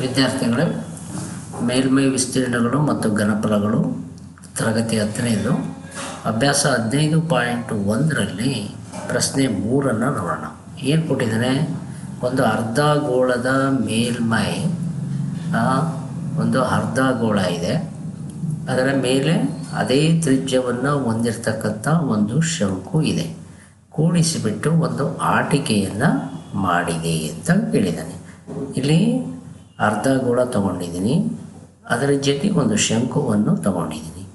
ವಿದ್ಯಾರ್ಥಿಗಳೇ ಮೇಲ್ಮೈ ವಿಸ್ತೀರ್ಣಗಳು ಮತ್ತು ಘನಫಲಗಳು ತರಗತಿ ಹತ್ತನೇದು, ಅಭ್ಯಾಸ ಹದಿನೈದು ಪಾಯಿಂಟ್ ಒಂದರಲ್ಲಿ ಪ್ರಶ್ನೆ ಮೂರನ್ನು ನೋಡೋಣ. ಏನು ಕೊಟ್ಟಿದ್ದಾನೆ ಒಂದು ಅರ್ಧ ಗೋಳದ ಮೇಲ್ಮೈ ಒಂದು ಅರ್ಧ ಗೋಳ ಇದೆ. ಅದರ ಮೇಲೆ ಅದೇ ತ್ರಿಜ್ಯವನ್ನು ಹೊಂದಿರತಕ್ಕಂಥ ಒಂದು ಶಂಕು ಇದೆ. ಕೂಡಿಸಿಬಿಟ್ಟು ಒಂದು ಆಟಿಕೆಯನ್ನು ಮಾಡಿದೆ ಅಂತ ಹೇಳಿದ್ದಾನೆ. ಇಲ್ಲಿ ಅರ್ಧ ಗೋಳ ತಗೊಂಡಿದ್ದೀನಿ. ಅದರ ಜೊತೆಗೆ ಒಂದು ಶಂಕುವನ್ನು ತಗೊಂಡಿದ್ದೀನಿ.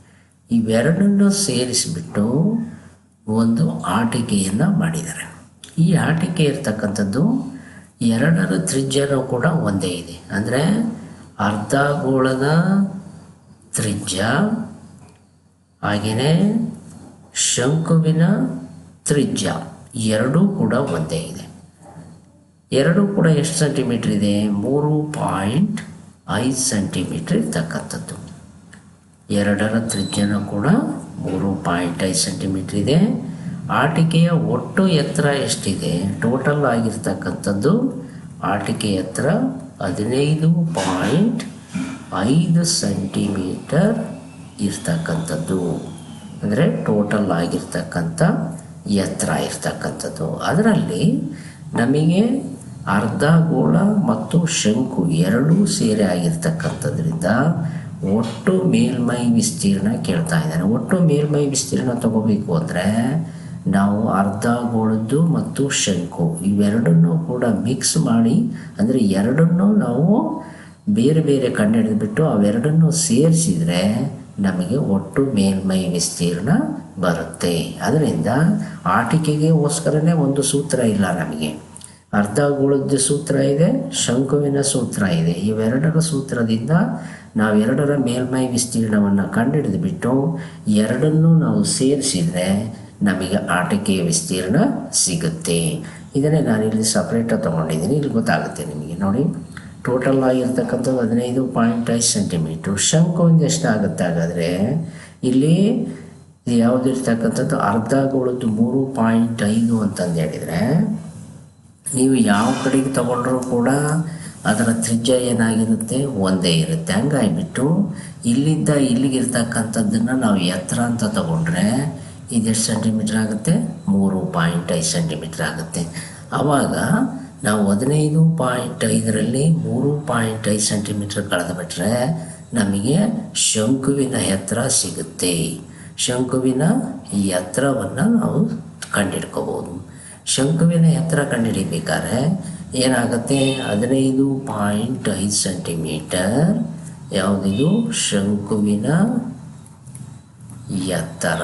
ಇವೆರಡನ್ನು ಸೇರಿಸಿಬಿಟ್ಟು ಒಂದು ಆಟಿಕೆಯನ್ನು ಮಾಡಿದ್ದಾರೆ. ಈ ಆಟಿಕೆ ಇರ್ತಕ್ಕಂಥದ್ದು ಎರಡರ ತ್ರಿಜ್ಯನೂ ಕೂಡ ಒಂದೇ ಇದೆ. ಅಂದರೆ ಅರ್ಧ ಗೋಳದ ತ್ರಿಜ್ಯ ಹಾಗೆಯೇ ಶಂಕುವಿನ ತ್ರಿಜ್ಯ ಎರಡೂ ಕೂಡ ಒಂದೇ ಇದೆ. ಎರಡೂ ಕೂಡ ಎಷ್ಟು ಸೆಂಟಿಮೀಟ್ರ್ ಇದೆ? ಮೂರು ಪಾಯಿಂಟ್ ಐದು ಸೆಂಟಿಮೀಟ್ರ್ ಇರ್ತಕ್ಕಂಥದ್ದು. ಎರಡರ ತ್ರಿಜ್ಯನೂ ಕೂಡ ಮೂರು ಪಾಯಿಂಟ್ ಐದು ಸೆಂಟಿಮೀಟ್ರ್ ಇದೆ. ಆಟಿಕೆಯ ಒಟ್ಟು ಎತ್ತರ ಎಷ್ಟಿದೆ? ಟೋಟಲ್ ಆಗಿರ್ತಕ್ಕಂಥದ್ದು ಆಟಿಕೆ ಎತ್ತರ ಹದಿನೈದು ಪಾಯಿಂಟ್ ಐದು ಸೆಂಟಿಮೀಟರ್ ಇರ್ತಕ್ಕಂಥದ್ದು. ಅಂದರೆ ಟೋಟಲ್ ಆಗಿರ್ತಕ್ಕಂಥ ಎತ್ತರ ಇರ್ತಕ್ಕಂಥದ್ದು. ಅದರಲ್ಲಿ ನಮಗೆ ಅರ್ಧ ಗೋಳ ಮತ್ತು ಶಂಕು ಎರಡೂ ಸೇರಿ ಆಗಿರ್ತಕ್ಕಂಥದ್ರಿಂದ ಒಟ್ಟು ಮೇಲ್ಮೈ ವಿಸ್ತೀರ್ಣ ಕೇಳ್ತಾ ಇದ್ದಾನೆ ಒಟ್ಟು ಮೇಲ್ಮೈ ವಿಸ್ತೀರ್ಣ ತಗೋಬೇಕು ಅಂದರೆ ನಾವು ಅರ್ಧ ಗೋಳದ್ದು ಮತ್ತು ಶಂಕು ಇವೆರಡನ್ನೂ ಕೂಡ ಮಿಕ್ಸ್ ಮಾಡಿ, ಅಂದರೆ ಎರಡನ್ನೂ ನಾವು ಬೇರೆ ಬೇರೆ ಕಂಡುಹಿಡಿದ್ಬಿಟ್ಟು ಅವೆರಡನ್ನು ಸೇರಿಸಿದರೆ ನಮಗೆ ಒಟ್ಟು ಮೇಲ್ಮೈ ವಿಸ್ತೀರ್ಣ ಬರುತ್ತೆ. ಅದರಿಂದ ಆಟಿಕೆಗೆ ಒಂದು ಸೂತ್ರ ಇಲ್ಲ ನಮಗೆ. ಅರ್ಧ ಗೋಳದ ಸೂತ್ರ ಇದೆ, ಶಂಕುವಿನ ಸೂತ್ರ ಇದೆ. ಇವೆರಡರ ಸೂತ್ರದಿಂದ ನಾವೆರಡರ ಮೇಲ್ಮೈ ವಿಸ್ತೀರ್ಣವನ್ನು ಕಂಡುಹಿಡಿದುಬಿಟ್ಟು ಎರಡನ್ನೂ ನಾವು ಸೇರಿಸಿದರೆ ನಮಗೆ ಆಟಿಕೆಯ ವಿಸ್ತೀರ್ಣ ಸಿಗುತ್ತೆ. ಇದನ್ನೇ ನಾನು ಇಲ್ಲಿ ಸಪ್ರೇಟಾಗಿ ತೊಗೊಂಡಿದ್ದೀನಿ. ಇಲ್ಲಿ ಗೊತ್ತಾಗುತ್ತೆ ನಿಮಗೆ. ನೋಡಿ ಟೋಟಲ್ ಆಗಿರ್ತಕ್ಕಂಥದ್ದು ಹದಿನೈದು ಪಾಯಿಂಟ್ ಐದು ಸೆಂಟಿಮೀಟ್ರು ಎಷ್ಟು ಆಗುತ್ತೆ ಹಾಗಾದರೆ, ಇಲ್ಲಿ ಯಾವುದಿರ್ತಕ್ಕಂಥದ್ದು ಅರ್ಧ ಗೋಳದ್ದು ಮೂರು ಪಾಯಿಂಟ್ ಐದು ಅಂತಂದು ಹೇಳಿದರೆ ನೀವು ಯಾವ ಕಡೆಗೆ ತಗೊಂಡ್ರೂ ಕೂಡ ಅದರ ತ್ರಿಜ್ಯ ಏನಾಗಿರುತ್ತೆ? ಒಂದೇ ಇರುತ್ತೆ. ಹಂಗಾಗಿಬಿಟ್ಟು ಇಲ್ಲಿಂದ ಇಲ್ಲಿಗಿರ್ತಕ್ಕಂಥದ್ದನ್ನು ನಾವು ಎತ್ತರ ಅಂತ ತಗೊಂಡ್ರೆ ಇದೆಷ್ಟು ಸೆಂಟಿಮೀಟ್ರ್ ಆಗುತ್ತೆ? ಮೂರು ಪಾಯಿಂಟ್ ಐದು ಸೆಂಟಿಮೀಟ್ರ್ ಆಗುತ್ತೆ. ಆವಾಗ ನಾವು ಹದಿನೈದು ಪಾಯಿಂಟ್ ಐದರಲ್ಲಿ ಮೂರು ಪಾಯಿಂಟ್ ಐದು ಸೆಂಟಿಮೀಟ್ರ್ ಕಳೆದುಬಿಟ್ರೆ ನಮಗೆ ಶಂಕುವಿನ ಎತ್ತರ ಸಿಗುತ್ತೆ. ಶಂಕುವಿನ ಈ ಎತ್ತರವನ್ನು ನಾವು ಕಂಡುಹಿಡ್ಕೋಬೋದು ಶಂಕುವಿನ ಎತ್ತರ ಕಂಡುಹಿಡಿಬೇಕಾದ್ರೆ ಏನಾಗುತ್ತೆ? ಹದಿನೈದು ಪಾಯಿಂಟ್ ಐದು ಸೆಂಟಿಮೀಟರ್. ಯಾವುದಿದು? ಶಂಕುವಿನ ಎತ್ತರ.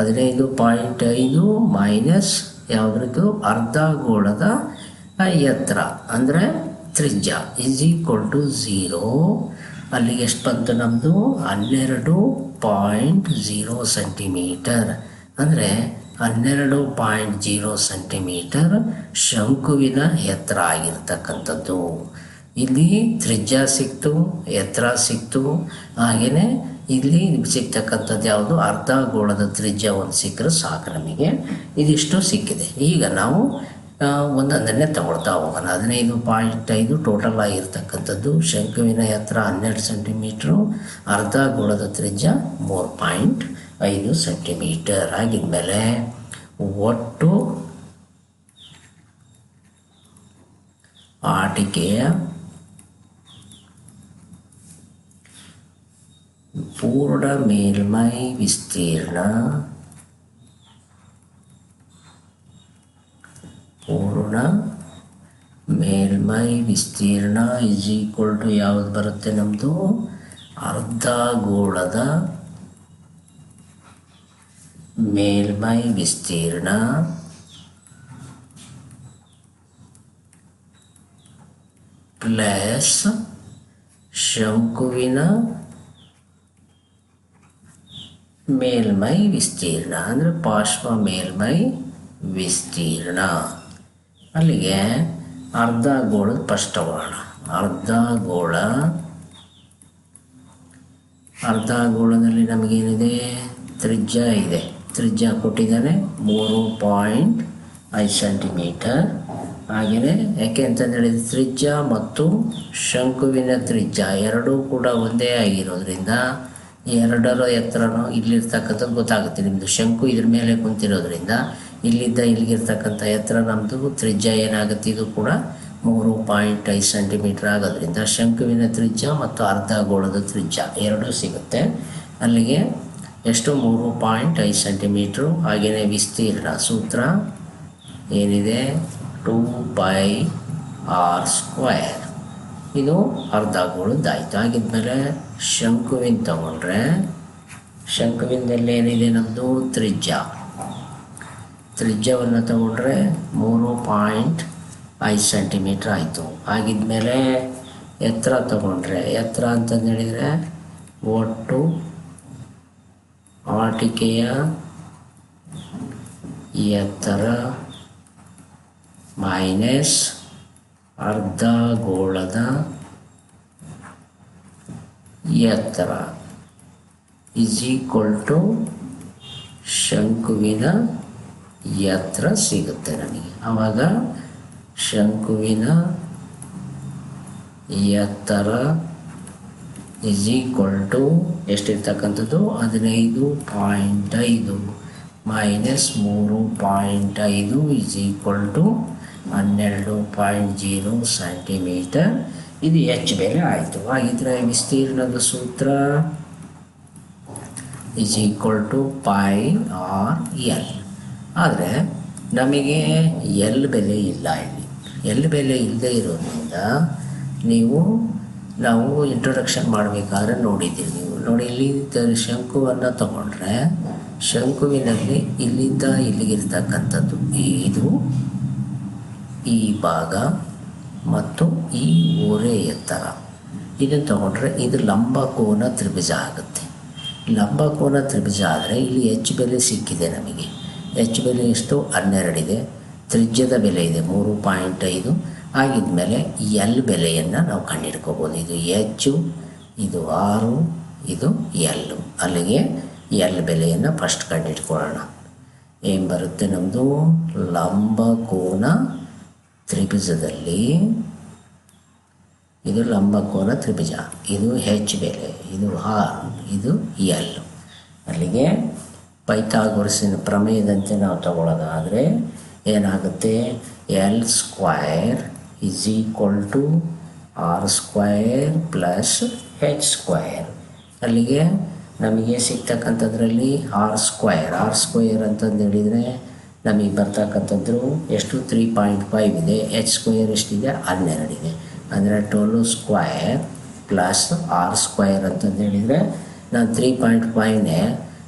ಹದಿನೈದು ಪಾಯಿಂಟ್ ಐದು ಮೈನಸ್ ಯಾವುದ್ರದ್ದು? ಅರ್ಧ ಗೋಳದ ಎತ್ತರ. ಅಂದರೆ ತ್ರಿಜ್ಯ. ಈಸ್ ಈಕ್ವಲ್ ಟು ಝೀರೋ ಅಲ್ಲಿಗೆ ಎಷ್ಟು ಬಂತು ನಮ್ಮದು ಹನ್ನೆರಡು ಪಾಯಿಂಟ್ ಝೀರೋ ಸೆಂಟಿಮೀಟರ್. ಅಂದರೆ ಹನ್ನೆರಡು ಪಾಯಿಂಟ್ ಜೀರೋ ಸೆಂಟಿಮೀಟರ್ ಶಂಕುವಿನ ಎತ್ತರ ಆಗಿರ್ತಕ್ಕಂಥದ್ದು. ಇಲ್ಲಿ ತ್ರಿಜ್ಯ ಸಿಕ್ತು, ಎತ್ತರ ಸಿಕ್ತು. ಹಾಗೆಯೇ ಇಲ್ಲಿ ಸಿಗ್ತಕ್ಕಂಥದ್ದು ಯಾವುದು? ಅರ್ಧ ಗೋಳದ ತ್ರಿಜ್ಯ ಒಂದು ಸಿಕ್ಕರೆ ಸಾಕು ನಮಗೆ. ಇದಿಷ್ಟು ಸಿಕ್ಕಿದೆ. ಈಗ ನಾವು ಒಂದೊಂದನ್ನೇ ತಗೊಳ್ತಾ ಹೋಗೋಣ. ಹದಿನೈದು ಪಾಯಿಂಟ್ ಐದು ಟೋಟಲ್ ಆಗಿರ್ತಕ್ಕಂಥದ್ದು. ಶಂಕುವಿನ ಎತ್ತರ ಹನ್ನೆರಡು ಸೆಂಟಿಮೀಟ್ರು. ಅರ್ಧ ಗೋಳದ ತ್ರಿಜ್ಯ ಮೂರು ಪಾಯಿಂಟ್ ಐದು ಸೆಂಟಿಮೀಟರ್ ಆಗಿದ್ಮೇಲೆ ಒಟ್ಟು ಆಟಿಕೆಯ ಪೂರ್ಣ ಮೇಲ್ಮೈ ವಿಸ್ತೀರ್ಣ ಪೂರ್ಣ ಮೇಲ್ಮೈ ವಿಸ್ತೀರ್ಣ ಈಕ್ವಲ್ ಟು ಯಾವ್ದು ಬರುತ್ತೆ ನಮ್ಮದು ಅರ್ಧ ಗೋಳದ ಮೇಲ್ಮೈ ವಿಸ್ತೀರ್ಣ. ಪ್ಲಸ್ ಶಂಕುವಿನ ಮೇಲ್ಮೈ ವಿಸ್ತೀರ್ಣ. ಅಂದರೆ ಪಾರ್ಶ್ವ ಮೇಲ್ಮೈ ವಿಸ್ತೀರ್ಣ. ಅಲ್ಲಿಗೆ ಅರ್ಧ ಗೋಳ ಸ್ಪಷ್ಟವಾಣ ಅರ್ಧ ಗೋಳ ಅರ್ಧ ಗೋಳದಲ್ಲಿ ನಮಗೇನಿದೆ? ತ್ರಿಜ್ಯ ಇದೆ. ತ್ರಿಜ್ಯ ಕೊಟ್ಟಿದ್ದಾರೆ. ಮೂರು ಪಾಯಿಂಟ್ ಐದು ಸೆಂಟಿಮೀಟರ್ ಹಾಗೆಯೇ ಯಾಕೆ ಅಂತಂದೇಳಿ ತ್ರಿಜ್ಯ ಮತ್ತು ಶಂಕುವಿನ ತ್ರಿಜ್ಯ ಎರಡೂ ಕೂಡ ಒಂದೇ ಆಗಿರೋದ್ರಿಂದ ಎರಡರ ಎತ್ತರನೂ ಇಲ್ಲಿರ್ತಕ್ಕಂಥ ಗೊತ್ತಾಗುತ್ತೆ. ನಿಮ್ಮದು ಶಂಕು ಇದ್ರ ಮೇಲೆ ಕುಂತಿರೋದ್ರಿಂದ ಇಲ್ಲಿದ್ದ ಇಲ್ಲಿಗಿರ್ತಕ್ಕಂಥ ಎತ್ತರ ನಮ್ಮದು ತ್ರಿಜ್ಯ ಏನಾಗುತ್ತೆ? ಇದು ಕೂಡ ಮೂರು ಪಾಯಿಂಟ್ ಐದು ಸೆಂಟಿಮೀಟ್ರ್ ಆಗೋದ್ರಿಂದ ಶಂಕುವಿನ ತ್ರಿಜ್ಯ ಮತ್ತು ಅರ್ಧ ಗೋಳದ ತ್ರಿಜ್ಯ ಎರಡೂ ಸಿಗುತ್ತೆ. ಅಲ್ಲಿಗೆ ಎಷ್ಟು ಮೂರು ಪಾಯಿಂಟ್ ಐದು ಸೆಂಟಿಮೀಟ್ರು. ಹಾಗೆಯೇ ವಿಸ್ತೀರ್ಣ ಸೂತ್ರ ಏನಿದೆ? ಟೂ ಬೈ ಆರ್ ಸ್ಕ್ವಯರ್ ಇದು ಅರ್ಧ ಗೋಳದ್ದಾಯಿತು ಹಾಗಿದ್ಮೇಲೆ ಶಂಕುವಿನ ತಗೊಂಡ್ರೆ ಶಂಕುವಿನಲ್ಲಿ ಏನಿದೆ ನಮ್ಮದು ತ್ರಿಜ್ಯ. ತ್ರಿಜ್ಯವನ್ನು ತಗೊಂಡ್ರೆ ಮೂರು ಪಾಯಿಂಟ್ ಐದು ಸೆಂಟಿಮೀಟ್ರ್ ಆಯಿತು. ಆಗಿದ್ಮೇಲೆ ಎತ್ತರ ತಗೊಂಡ್ರೆ, ಎತ್ತರ ಅಂತಂದು ಹೇಳಿದರೆ ಒಟ್ಟು ಆಟಿಕೆಯ ಎತ್ತರ ಮೈನಸ್ ಅರ್ಧ ಗೋಳದ ಎತ್ತರ ಇಸ್ ಈಕ್ವಲ್ ಟು ಶಂಕುವಿನ ಎತ್ತರ ಸಿಗುತ್ತೆ ನನಗೆ ಆವಾಗ ಶಂಕುವಿನ ಎತ್ತರ ಇಸ್ ಈಕ್ವಲ್ ಟು ಎಷ್ಟಿರ್ತಕ್ಕಂಥದ್ದು? ಹದಿನೈದು ಪಾಯಿಂಟ್ ಐದು. ಮೈನಸ್ ಮೂರು ಪಾಯಿಂಟ್ ಐದು ಇಸ್ ಈಕ್ವಲ್ ಟು ಹನ್ನೆರಡು ಪಾಯಿಂಟ್ ಜೀರೋ ಸೆಂಟಿಮೀಟರ್. ಇದು ಎಚ್ ಬೆಲೆ ಆಯಿತು. ಹಾಗಿದ್ರೆ ವಿಸ್ತೀರ್ಣದ ಸೂತ್ರ is equal to pi R L ಆದರೆ ನಮಗೆ ಎಲ್ ಬೆಲೆ ಇಲ್ಲ ಇಲ್ಲಿ. ಎಲ್ ಬೆಲೆ ಇಲ್ಲದೆ ಇರೋದ್ರಿಂದ ನೀವು ನಾವು ಇಂಟ್ರೊಡಕ್ಷನ್ ಮಾಡಬೇಕಾದ್ರೆ ನೋಡಿದ್ದೀವಿ ನೀವು. ನೋಡಿ ಇಲ್ಲಿ ಶಂಕುವನ್ನು ತಗೊಂಡ್ರೆ ಶಂಕುವಿನಲ್ಲಿ ಇಲ್ಲಿಂದ ಇಲ್ಲಿಗಿರ್ತಕ್ಕಂಥದ್ದು ಇದು ಈ ಭಾಗ ಮತ್ತು ಈ ಓರೆ ಎತ್ತರ. ಇದನ್ನು ತಗೊಂಡ್ರೆ ಇದು ಲಂಬ ಕೋನ ತ್ರಿಭುಜ ಆಗುತ್ತೆ. ಲಂಬ ಕೋನ ತ್ರಿಭುಜ ಆದರೆ ಇಲ್ಲಿ ಎಚ್ ಬೆಲೆ ಸಿಕ್ಕಿದೆ ನಮಗೆ. ಹೆಚ್ಚು ಬೆಲೆ ಎಷ್ಟು? ಹನ್ನೆರಡಿದೆ. ತ್ರಿಜ್ಯದ ಬೆಲೆ ಇದೆ. ಮೂರು ಪಾಯಿಂಟ್ ಐದು. ಆಗಿದ್ಮೇಲೆ ಎಲ್ ಬೆಲೆಯನ್ನು ನಾವು ಕಂಡುಹಿಡ್ಕೋಬೋದು ಇದು ಎಚ್ಚು ಇದು ಆರು ಇದು ಎಲ್ಲು ಅಲ್ಲಿಗೆ ಎಲ್ ಬೆಲೆಯನ್ನು ಫಸ್ಟ್ ಕಂಡುಹಿಡ್ಕೊಳ್ಳೋಣ ಏನು ಬರುತ್ತೆ ನಮ್ಮದು ಲಂಬ ಕೋನ ತ್ರಿಭುಜದಲ್ಲಿ. ಇದು ಲಂಬಕೋನ ತ್ರಿಭುಜ. ಇದು ಹೆಚ್ ಬೆಲೆ. ಇದು ಆರ್ ಇದು ಎಲ್ ಅಲ್ಲಿಗೆ ಪೈಥಾಗೊರಸಿನ ಪ್ರಮೇಯದಂತೆ ನಾವು ತಗೊಳ್ಳೋದಾದರೆ ಏನಾಗುತ್ತೆ? L square is equal to R square plus H square ಅಲ್ಲಿಗೆ ನಮಗೆ ಸಿಗ್ತಕ್ಕಂಥದ್ರಲ್ಲಿ ಆರ್ ಸ್ಕ್ವೈರ್ ಆರ್ ಸ್ಕ್ವೈರ್ ಅಂತಂದು ಹೇಳಿದರೆ ನಮಗೆ ಬರ್ತಕ್ಕಂಥದ್ದು ಎಷ್ಟು? ತ್ರೀ ಪಾಯಿಂಟ್ ಫೈವ್ ಇದೆ. ಎಚ್ ಸ್ಕ್ವೈರ್ ಎಷ್ಟಿದೆ? ಹನ್ನೆರಡಿದೆ ಅಂದರೆ ಟೋಲು ಸ್ಕ್ವಯರ್ ಪ್ಲಸ್ ಆರ್ ಸ್ಕ್ವೈರ್ ಅಂತಂದು ಹೇಳಿದರೆ ನಾನು ತ್ರೀ ಪಾಯಿಂಟ್ ಫೈವ್ನೇ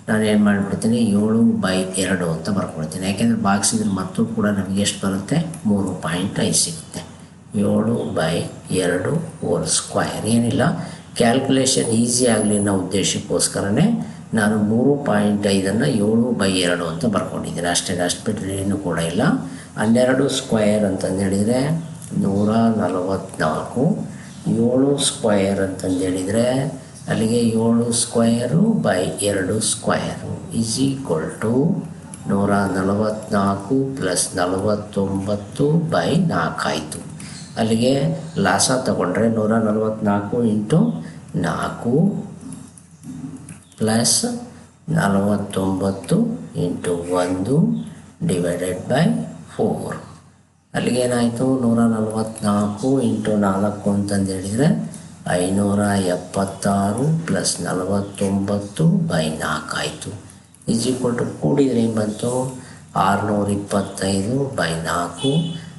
ನಾನು ಏನು ಮಾಡಿಬಿಡ್ತೀನಿ? ಏಳು ಬೈ ಎರಡು ಅಂತ ಬರ್ಕೊಳ್ತೀನಿ. ಯಾಕೆಂದರೆ ಬಾಕ್ಸಿದ್ರೆ ಮತ್ತೂ ಕೂಡ ನಮಗೆ ಎಷ್ಟು ಬರುತ್ತೆ? ಮೂರು ಪಾಯಿಂಟ್ ಐದು ಸಿಗುತ್ತೆ. ಏಳು ಬೈ ಎರಡು ಹೋಲ್ ಸ್ಕ್ವಯರ್ ಏನಿಲ್ಲ ಕ್ಯಾಲ್ಕುಲೇಷನ್ ಈಸಿ ಆಗಲಿ ಅನ್ನೋ ಉದ್ದೇಶಕ್ಕೋಸ್ಕರನೇ ನಾನು ಮೂರು ಪಾಯಿಂಟ್ ಐದನ್ನು ಏಳು ಬೈ ಎರಡು ಅಂತ ಬರ್ಕೊಂಡಿದ್ದೀನಿ. ಅಷ್ಟೇ, ಅಷ್ಟು ಬಿಟ್ಟರೆ ಏನು ಕೂಡ ಇಲ್ಲ. ಹನ್ನೆರಡು ಸ್ಕ್ವಯರ್ ಅಂತಂದೇಳಿದರೆ ನೂರ ನಲವತ್ತ್ನಾಲ್ಕು ಏಳು ಸ್ಕ್ವಯರ್ ಅಂತಂದೇಳಿದರೆ ಅಲ್ಲಿಗೆ ಏಳು ಸ್ಕ್ವಯರು ಬೈ ಎರಡು ಸ್ಕ್ವಯರು ಈಸ್ ಈಕ್ವಲ್ ಟು ನೂರ ನಲವತ್ತ್ನಾಲ್ಕು ಪ್ಲಸ್ ನಲವತ್ತೊಂಬತ್ತು ಬೈ ನಾಲ್ಕು ಆಯಿತು. ಅಲ್ಲಿಗೆ ಲಾಸ ತಗೊಂಡ್ರೆ ನೂರ ನಲವತ್ತ್ನಾಲ್ಕು ಇಂಟು ನಾಲ್ಕು ಪ್ಲಸ್ ನಲವತ್ತೊಂಬತ್ತು ಇಂಟು ಒಂದು ಡಿವೈಡೆಡ್ ಬೈ ಫೋರ್. ಅಲ್ಲಿಗೇನಾಯಿತು ನೂರ ನಲವತ್ತ್ನಾಲ್ಕು ಇಂಟು ನಾಲ್ಕು ಅಂತಂದು ಹೇಳಿದರೆ ಐನೂರ ಎಪ್ಪತ್ತಾರು ಪ್ಲಸ್ ನಲವತ್ತೊಂಬತ್ತು ಬೈ ನಾಲ್ಕು ಆಯಿತು. ಈಸ್ ಕೊಟ್ಟು ಏನು ಬಂತು? ಆರುನೂರ ಇಪ್ಪತ್ತೈದು ಬೈ ನಾಲ್ಕು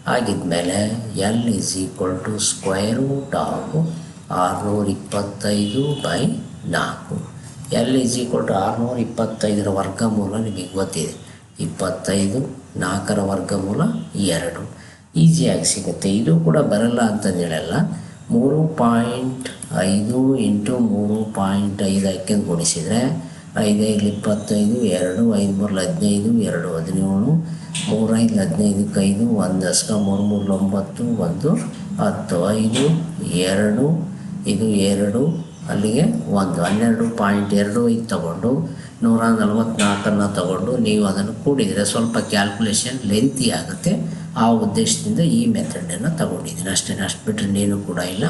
ಆಗಿದ್ಮೇಲೆ L is equal to square root of ಆರುನೂರ ಇಪ್ಪತ್ತೈದು ಬೈ ನಾಲ್ಕು. ಎಲ್ ಈಸ್ ಈಕ್ವಲ್ ಟು ಆರುನೂರ ಇಪ್ಪತ್ತೈದರ ವರ್ಗಮೂಲ ನಿಮಗೆ ಗೊತ್ತಿದೆ. ಇಪ್ಪತ್ತೈದು, ನಾಲ್ಕರ ವರ್ಗಮೂಲ ಎರಡು. ಈಸಿಯಾಗಿ ಸಿಗುತ್ತೆ. ಇದು ಕೂಡ ಬರಲ್ಲ ಅಂತಂದು ಹೇಳಲ್ಲ. ಮೂರು ಪಾಯಿಂಟ್ ಐದು ಇಂಟು ಮೂರು ಪಾಯಿಂಟ್ ಐದು ಐಕ್ಕೆ ಗುಣಿಸಿದರೆ ಐದೈದು ಇಪ್ಪತ್ತೈದು, ಎರಡು, ಐದು ಮೂರಲ್ಲಿ ಹದಿನೈದು, ಎರಡು, ಹದಿನೇಳು ಮೂರೈದು ಹದಿನೈದಕ್ಕೆ ಐದು ಒಂದು ದಸಕ ಮೂರು ಮೂರು ಒಂಬತ್ತು ಒಂದು ಹತ್ತು ಐದು ಎರಡು ಇದು ಎರಡು ಅಲ್ಲಿಗೆ ಒಂದು, ಹನ್ನೆರಡು ಪಾಯಿಂಟ್ ಎರಡು ಐದು ತಗೊಂಡು, ನೂರ ನಲವತ್ತ್ನಾಲ್ಕನ್ನು ತಗೊಂಡು ನೀವು ಅದನ್ನು ಕೂಡಿದರೆ ಸ್ವಲ್ಪ ಕ್ಯಾಲ್ಕುಲೇಷನ್ ಲೆಂತಿ ಆಗುತ್ತೆ. ಆ ಉದ್ದೇಶದಿಂದ ಈ ಮೆಥಡನ್ನು ತಗೊಂಡಿದ್ದೀನಿ. ಅಷ್ಟೇ, ಅಷ್ಟು ಬಿಟ್ಟರೆ ನೀನು ಕೂಡ ಇಲ್ಲ.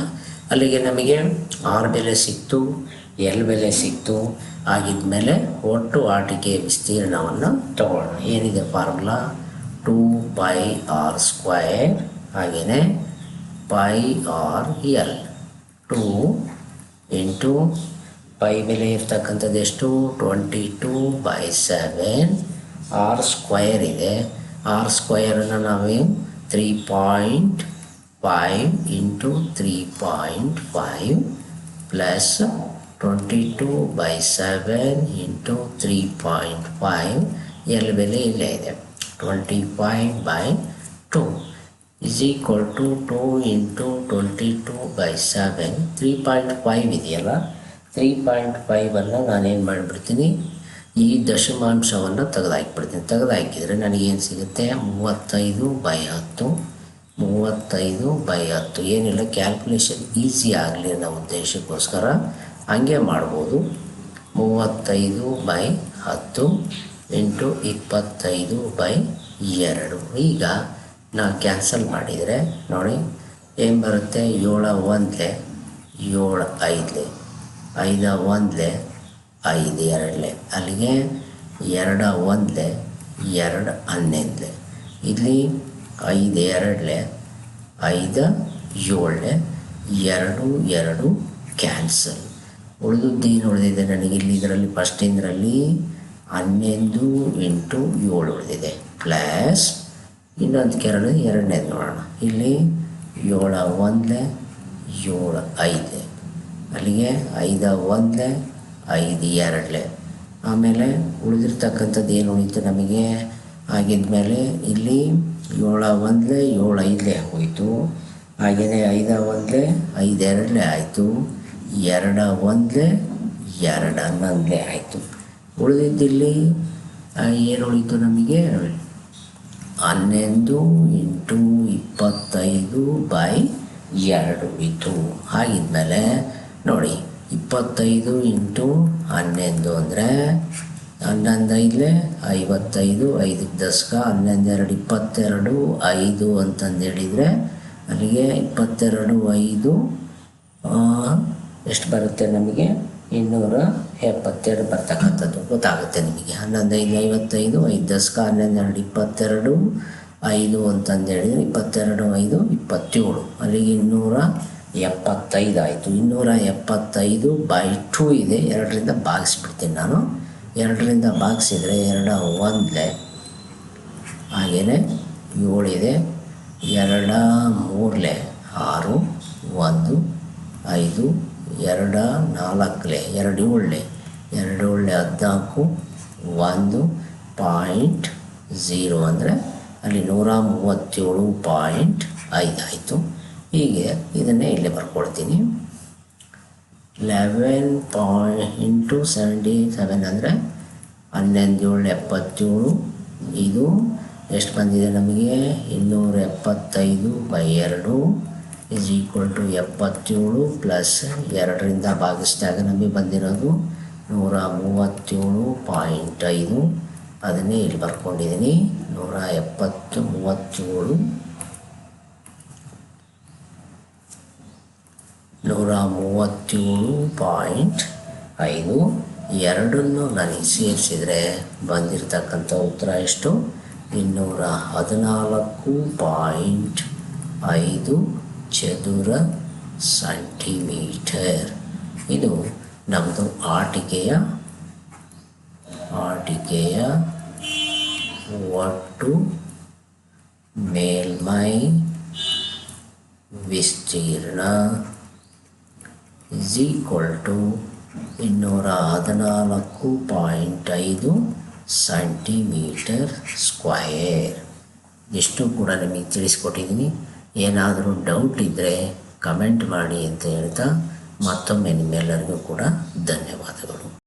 ಅಲ್ಲಿಗೆ ನಮಗೆ ಆರು ಬೆಲೆ ಸಿಕ್ತು ಎಲ್ ಬೆಲೆ ಸಿಕ್ತು. ಆಗಿದ್ಮೇಲೆ ಒಟ್ಟು ಆಟಿಕೆ ವಿಸ್ತೀರ್ಣವನ್ನು ತಗೊಳ್ಳೋಣ. ಏನಿದೆ formula two pi R square ಹಾಗೆಯೇ pi R L two into pi ಬೆಲೆ ಇರ್ತಕ್ಕಂಥದ್ದು ಎಷ್ಟು twenty two by seven R square ಇದೆ ಆರ್ ಸ್ಕ್ವಯರನ್ನು ನಾವು three point five into three point five plus twenty two by seven into three point five L ಬೆಲೆ ಇಲ್ಲೇ ಇದೆ. Twenty five by two is equal to two into twenty two by seven three point five ಇದೆಯಲ್ಲ three point ಫೈವನ್ನು ನಾನೇನು ಮಾಡಿಬಿಡ್ತೀನಿ? ಈ ದಶಮಾಂಶವನ್ನು ತೆಗೆದಾಕ್ಬಿಡ್ತೀನಿ. ತೆಗೆದಾಕಿದರೆ ನನಗೇನು ಸಿಗುತ್ತೆ? ಮೂವತ್ತೈದು ಬೈ ಹತ್ತು. ಮೂವತ್ತೈದು ಬೈ ಹತ್ತು. ಏನಿಲ್ಲ ಕ್ಯಾಲ್ಕುಲೇಷನ್ ಈಸಿ ಆಗಲಿ ಅನ್ನೋ ಉದ್ದೇಶಕ್ಕೋಸ್ಕರ ಹಂಗೆ ಮಾಡ್ಬೋದು. ಮೂವತ್ತೈದು ಬೈ ಹತ್ತು. ಇಂಟು ಇಪ್ಪತ್ತೈದು ಬೈ ಎರಡು. ಈಗ ನಾವು ಕ್ಯಾನ್ಸಲ್ ಮಾಡಿದರೆ ನೋಡಿ, ಏನು ಬರುತ್ತೆ? ಏಳ ಒಂದಲೆ, ಏಳು ಐದಲೆ, ಐದ ಒಂದಲೆ, ಐದು ಎರಡಲೆ. ಅಲ್ಲಿಗೆ ಎರಡ ಒಂದಲೆ, ಎರಡು ಹನ್ನೊಂದಲೆ. ಇಲ್ಲಿ ಐದು ಎರಡಲೆ, ಐದು ಏಳಲೆ, ಎರಡು ಎರಡು ಕ್ಯಾನ್ಸಲ್ ಉಳಿದದ್ದೇನು ಉಳಿದಿದೆ ನನಗೆ ಇಲ್ಲಿ, ಇದರಲ್ಲಿ ಫಸ್ಟಿಂದರಲ್ಲಿ ಹನ್ನೊಂದು ಇಂಟು ಏಳು ಉಳಿದಿದೆ. ಪ್ಲಸ್ ಇನ್ನೊಂದು ಕೆರಳು ಎರಡನೇದು ನೋಡೋಣ. ಇಲ್ಲಿ ಏಳ ಒಂದಲೆ ಏಳು ಐದು. ಅಲ್ಲಿಗೆ ಐದ ಒಂದಲೆ ಐದು ಎರಡಲೆ. ಆಮೇಲೆ ಉಳಿದಿರ್ತಕ್ಕಂಥದ್ದು ಏನು ಉಳಿತು ನಮಗೆ? ಆಗಿದ್ಮೇಲೆ ಇಲ್ಲಿ ಏಳ ಒಂದಲೆ ಏಳು ಐದಲೆ ಹೋಯಿತು. ಹಾಗೆಯೇ ಐದ ಒಂದಲೆ ಐದು ಎರಡಲೆ ಆಯಿತು. ಎರಡ ಒಂದಲೆ ಎರಡು ಹನ್ನೊಂದಲೆ ಆಯಿತು. ಉಳಿದಿದ್ದಿಲ್ಲಿ ಏನು ಉಳಿತು ನಮಗೆ? ಹನ್ನೊಂದು ಇಂಟು ಇಪ್ಪತ್ತೈದು ಬೈ ಎರಡು ಇತ್ತು. ಹಾಗಿದ್ಮೇಲೆ ನೋಡಿ, ಇಪ್ಪತ್ತೈದು ಇಂಟು ಹನ್ನೊಂದು ಅಂದರೆ ಹನ್ನೊಂದು ಐದಲೆ ಐವತ್ತೈದು ಐದಕ್ಕೆ ದಶಕ ಹನ್ನೊಂದು ಎರಡು ಇಪ್ಪತ್ತೆರಡು, ಐದು ಅಂತಂದು ಹೇಳಿದರೆ ಅಲ್ಲಿಗೆ ಇಪ್ಪತ್ತೆರಡು, ಐದು ಎಷ್ಟು ಬರುತ್ತೆ ನಮಗೆ? ಇನ್ನೂರ ಎಪ್ಪತ್ತೆರಡು ಬರ್ತಕ್ಕಂಥದ್ದು ಗೊತ್ತಾಗುತ್ತೆ ನಿಮಗೆ. ಹನ್ನೊಂದು ಐದು ಐವತ್ತೈದು, ಐದು ದಶಕ ಹನ್ನೊಂದು, ಎರಡು, ಇಪ್ಪತ್ತೆರಡು, ಐದು ಅಂತಂದು ಹೇಳಿದರೆ ಇಪ್ಪತ್ತೆರಡು, ಐದು, ಇಪ್ಪತ್ತೇಳು. ಅಲ್ಲಿಗೆ ಇನ್ನೂರ ಎಪ್ಪತ್ತೈದು ಆಯಿತು. ಇನ್ನೂರ ಎಪ್ಪತ್ತೈದು ಬೈ ಟೂ ಇದೆ. ಎರಡರಿಂದ ಭಾಗಿಸ್ಬಿಡ್ತೀನಿ ನಾನು. ಎರಡರಿಂದ ಭಾಗಿಸಿದರೆ ಎರಡು ಒಂದಲೆ ಹಾಗೆಯೇ ಏಳಿದೆ ಎರಡ ಮೂರಲೆ ಆರು, ಒಂದು, ಐದು, ಎರಡ ನಾಲ್ಕಲೆ, ಎರಡು ಏಳಲೆ. ಎರಡು ಒಳ್ಳೆ ಹದಿನಾಲ್ಕು, ಒಂದು ಪಾಯಿಂಟ್ ಝೀರೋ ಅಂದರೆ ಅಲ್ಲಿ ನೂರ ಮೂವತ್ತೇಳು ಪಾಯಿಂಟ್ ಐದು ಆಯಿತು. ಹೀಗೆ ಇದನ್ನೇ ಇಲ್ಲಿ ಬರ್ಕೊಳ್ತೀನಿ ಲೆವೆನ್ ಪಾಯಿಂಟ್ ಸೆವೆಂಟಿ ಸೆವೆನ್ ಅಂದರೆ ಹನ್ನೊಂದು ಏಳು ಎಪ್ಪತ್ತೇಳು. ಇದು ಎಷ್ಟು ಬಂದಿದೆ ನಮಗೆ? ಇನ್ನೂರ ಎಪ್ಪತ್ತೈದು ಬೈ ಎರಡು ಇಸ್ ಈಕ್ವಲ್ ಟು ಎಪ್ಪತ್ತೇಳು ಪ್ಲಸ್ ಎರಡರಿಂದ ಭಾಗಿಸಿದಾಗ ನಮಗೆ ಬಂದಿರೋದು ನೂರ ಮೂವತ್ತೇಳು ಪಾಯಿಂಟ್ ಐದು ಅದನ್ನೇ ಇಲ್ಲಿ ಬರ್ಕೊಂಡಿದ್ದೀನಿ. ನೂರ ಎಪ್ಪತ್ತು ಮೂವತ್ತೇಳು ನೂರ ಮೂವತ್ತೇಳು ಪಾಯಿಂಟ್ ಐದು ಎರಡನ್ನು ನನಗೆ ಸೇರಿಸಿದರೆ ಬಂದಿರತಕ್ಕಂಥ ಉತ್ತರ ಎಷ್ಟು? ಇನ್ನೂರ ಹದಿನಾಲ್ಕು ಪಾಯಿಂಟ್ ಐದು ಚದುರ ಸೆಂಟಿಮೀಟರ್. ಇದು ನಮ್ಮದು ಆಟಿಕೆಯ ಆಟಿಕೆಯ ಒಟ್ಟು ಮೇಲ್ಮೈ ವಿಸ್ತೀರ್ಣ ಇಸ್ ಈಕ್ವಲ್ ಟು ಇನ್ನೂರ ಹದಿನಾಲ್ಕು ಪಾಯಿಂಟ್ ಐದು ಸೆಂಟಿಮೀಟರ್ ಸ್ಕ್ವಯರ್ ಇಷ್ಟು ಕೂಡ ನಿಮಗೆ ತಿಳಿಸ್ಕೊಟ್ಟಿದ್ದೀನಿ. ಏನಾದರೂ ಡೌಟ್ ಇದ್ದರೆ ಕಮೆಂಟ್ ಮಾಡಿ ಅಂತ ಹೇಳ್ತಾ ಮತ್ತೊಮ್ಮೆ ನಿಮ್ಮೆಲ್ಲರಿಗೂ ಕೂಡ ಧನ್ಯವಾದಗಳು.